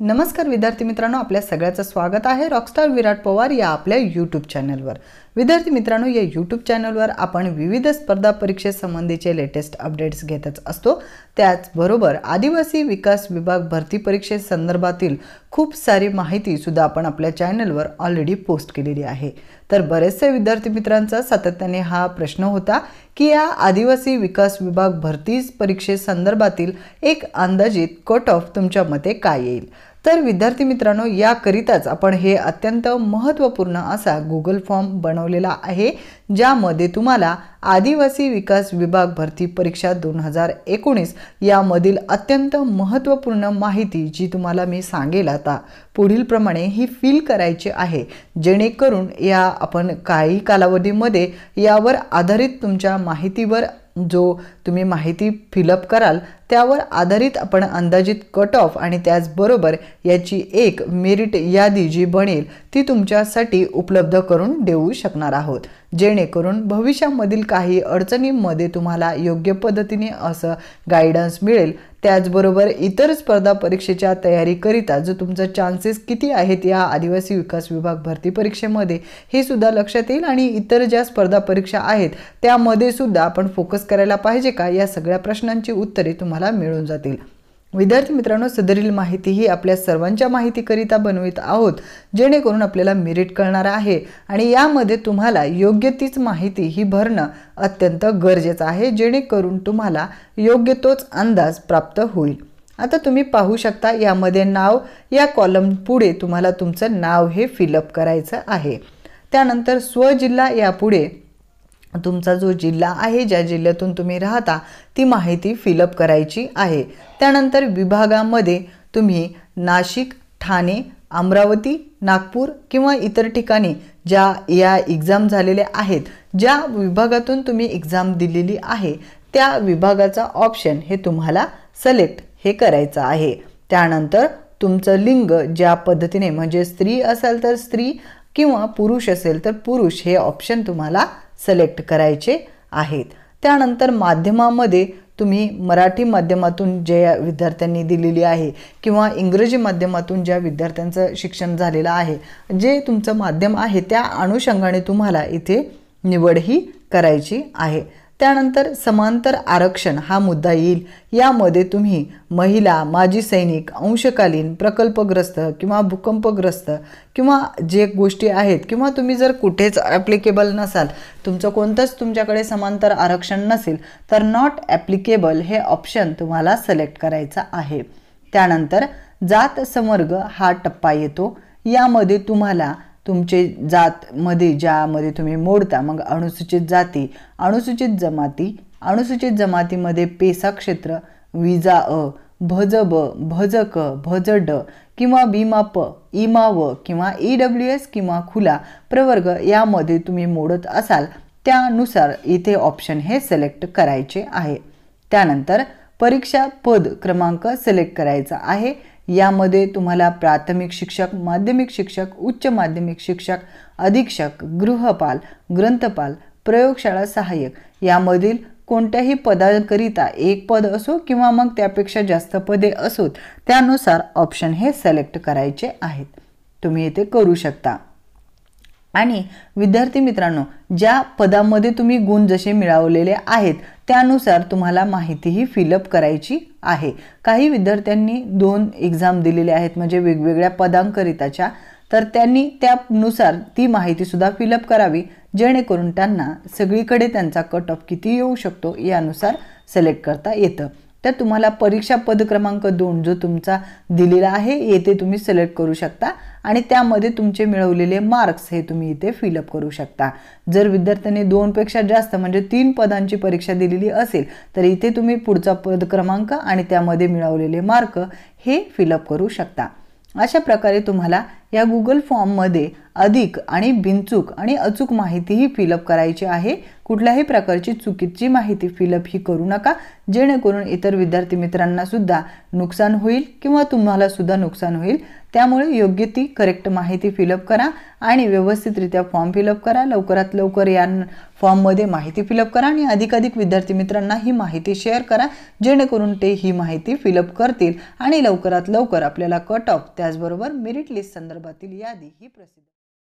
नमस्कार विद्यार्थी मित्रांनो आपल्या सगळ्याचं स्वागत आहे रॉकस्टार विराट पवार या आपल्या यूट्यूब चॅनलवर विद्यार्थी मित्रांनो या यूट्यूब चॅनलवर आपण विविध स्पर्धा परीक्षेसंबंधीचे लेटेस्ट अपडेट्स घेतच असतो. त्याचबरोबर आदिवासी विकास विभाग भरती परीक्षेसंदर्भातील खूप सारी माहितीसुद्धा आपण आपल्या चॅनलवर ऑलरेडी पोस्ट केलेली आहे. तर बरेचसे विद्यार्थी मित्रांचा सातत्याने हा प्रश्न होता की या आदिवासी विकास विभाग भरती परीक्षेसंदर्भातील एक अंदाजित कट ऑफ तुमच्या मते काय येईल? तर विद्यार्थी मित्रांनो याकरिताच आपण हे अत्यंत महत्त्वपूर्ण असा गुगल फॉर्म बनवलेला आहे ज्यामध्ये तुम्हाला आदिवासी विकास विभाग भरती परीक्षा दोन हजार एकोणीस यामधील अत्यंत महत्त्वपूर्ण माहिती जी तुम्हाला मी सांगेल आता. पुढीलप्रमाणे ही फिल करायची आहे जेणेकरून या आपण काही कालावधीमध्ये यावर आधारित तुमच्या माहितीवर जो तुम्ही माहिती फिलअप कराल त्यावर आधारित आपण अंदाजित कट ऑफ आणि त्याचबरोबर याची एक मेरिट यादी जी बनेल ती तुमच्यासाठी उपलब्ध करून देऊ शकणार आहोत. जेणेकरून भविष्यामधील काही अडचणींमध्ये तुम्हाला योग्य पद्धतीने असं गायडन्स मिळेल त्याचबरोबर इतर स्पर्धा परीक्षेच्या तयारीकरिता जो तुमचा चान्सेस किती आहेत या आदिवासी विकास विभाग भरती परीक्षेमध्ये हे सुद्धा लक्षात येईल आणि इतर ज्या स्पर्धा परीक्षा आहेत त्यामध्ये सुद्धा आपण फोकस करायला पाहिजे का? या सगळ्या प्रश्नांची उत्तरे तुम्हाला मिळून जातील. विद्यार्थी मित्रांनो सदरील माहिती ही आपल्या सर्वांच्या माहितीकरिता बनवित आहोत जेणेकरून आपल्याला मेरिट कळणार आहे आणि यामध्ये तुम्हाला योग्य तीच माहिती ही भरणं अत्यंत गरजेचं आहे जेणेकरून तुम्हाला योग्य तोच अंदाज प्राप्त होईल. आता तुम्ही पाहू शकता यामध्ये नाव या कॉलम पुढे तुम्हाला तुमचं नाव हे फिलअप करायचं आहे. त्यानंतर स्वजिल्हा यापुढे तुमचा जो जिल्हा आहे ज्या जिल्ह्यातून तुम्ही राहता ती माहिती फिलअप करायची आहे. त्यानंतर विभागामध्ये तुम्ही नाशिक ठाणे अमरावती नागपूर किंवा इतर ठिकाणी ज्या या एक्झाम झालेल्या आहेत ज्या विभागातून तुम्ही एक्झाम दिलेली आहे त्या विभागाचा ऑप्शन हे तुम्हाला सिलेक्ट हे करायचं आहे. त्यानंतर तुमचं लिंग ज्या पद्धतीने म्हणजे स्त्री असेल तर स्त्री किंवा पुरुष असेल तर पुरुष हे ऑप्शन तुम्हाला सिलेक्ट करायचे आहेत. त्यानंतर माध्यमामध्ये तुम्ही मराठी माध्यमातून ज्या विद्यार्थ्यांनी दिलेली आहे किंवा इंग्रजी माध्यमातून ज्या विद्यार्थ्यांचं शिक्षण झालेलं आहे जे तुमचं माध्यम आहे त्या अनुषंगाने तुम्हाला इथे निवड ही करायची आहे. त्यानंतर समांतर आरक्षण हा मुद्दा येईल. यामध्ये तुम्ही महिला माजी सैनिक अंशकालीन प्रकल्पग्रस्त किंवा भूकंपग्रस्त किंवा जे गोष्टी आहेत किंवा तुम्ही जर कुठेच ॲप्लिकेबल नसाल तुमचं कोणतंच तुमच्याकडे समांतर आरक्षण नसेल तर नॉट ॲप्लिकेबल हे ऑप्शन तुम्हाला सिलेक्ट करायचं आहे. त्यानंतर जात समर्ग हा टप्पा येतो. यामध्ये तुम्हाला तुमचे जातमध्ये ज्यामध्ये तुम्ही मोडता मग अनुसूचित जाती अनुसूचित जमाती अनुसूचित जमातीमध्ये पेसा क्षेत्र विजा अ भज ब भज क भज ड किंवा बीमा प इमा व किंवा ई डब्ल्यू एस किंवा खुला प्रवर्ग यामध्ये तुम्ही मोडत असाल त्यानुसार इथे ऑप्शन हे सिलेक्ट करायचे आहे. त्यानंतर परीक्षा पद क्रमांक सिलेक्ट करायचा आहे. यामध्ये तुम्हाला प्राथमिक शिक्षक माध्यमिक शिक्षक उच्च माध्यमिक शिक्षक अधीक्षक गृहपाल ग्रंथपाल प्रयोगशाळा सहाय्यक यामधील कोणत्याही पदाकरिता एक पद असो किंवा मग त्यापेक्षा जास्त पदे असोत त्यानुसार ऑप्शन हे सिलेक्ट करायचे आहेत. तुम्ही येथे करू शकता. आणि विद्यार्थी मित्रांनो ज्या पदामध्ये तुम्ही गुण जसे मिळवलेले आहेत त्यानुसार तुम्हाला माहितीही फिलअप करायची आहे. काही विद्यार्थ्यांनी दोन एक्झाम दिलेले आहेत म्हणजे वेगवेगळ्या पदांकरिताच्या. तर त्यांनी त्यानुसार ती माहितीसुद्धा फिलअप करावी जेणेकरून त्यांना सगळीकडे त्यांचा कट ऑफ किती येऊ शकतो यानुसार सिलेक्ट करता येतं. तर तुम्हाला परीक्षा पद क्रमांक दोन जो तुमचा दिलेला आहे येथे तुम्ही सिलेक्ट करू शकता. आणि त्यामध्ये तुमचे मिळवलेले मार्क्स हे तुम्ही इथे फिलअप करू शकता. जर विद्यार्थ्यांनी दोनपेक्षा जास्त म्हणजे तीन पदांची परीक्षा दिलेली असेल तर इथे तुम्ही पुढचा पद क्रमांक आणि त्यामध्ये मिळवलेले मार्क हे फिलअप करू शकता. अशा प्रकारे तुम्हाला या गुगल फॉर्ममध्ये अधिक आणि बिनचूक आणि अचूक माहितीही फिलअप करायची आहे. कुठल्याही प्रकारची चुकीची माहिती फिलअप ही करू नका. जेणेकरून इतर विद्यार्थी मित्रांना सुद्धा नुकसान होईल किंवा तुम्हाला सुद्धा नुकसान होईल. त्यामुळे योग्य ती करेक्ट माहिती फिलअप करा आणि व्यवस्थितरित्या फॉर्म फिलअप करा. लवकरात लवकर या फॉर्ममध्ये माहिती फिलअप करा आणि अधिकाधिक विद्यार्थी मित्रांना ही माहिती शेअर करा. जेणेकरून ते ही माहिती फिलअप करतील आणि लवकरात लवकर आपल्याला कट ऑफ त्याचबरोबर मेरिट लिस्ट संदर्भातील यादी ही प्रसिद्ध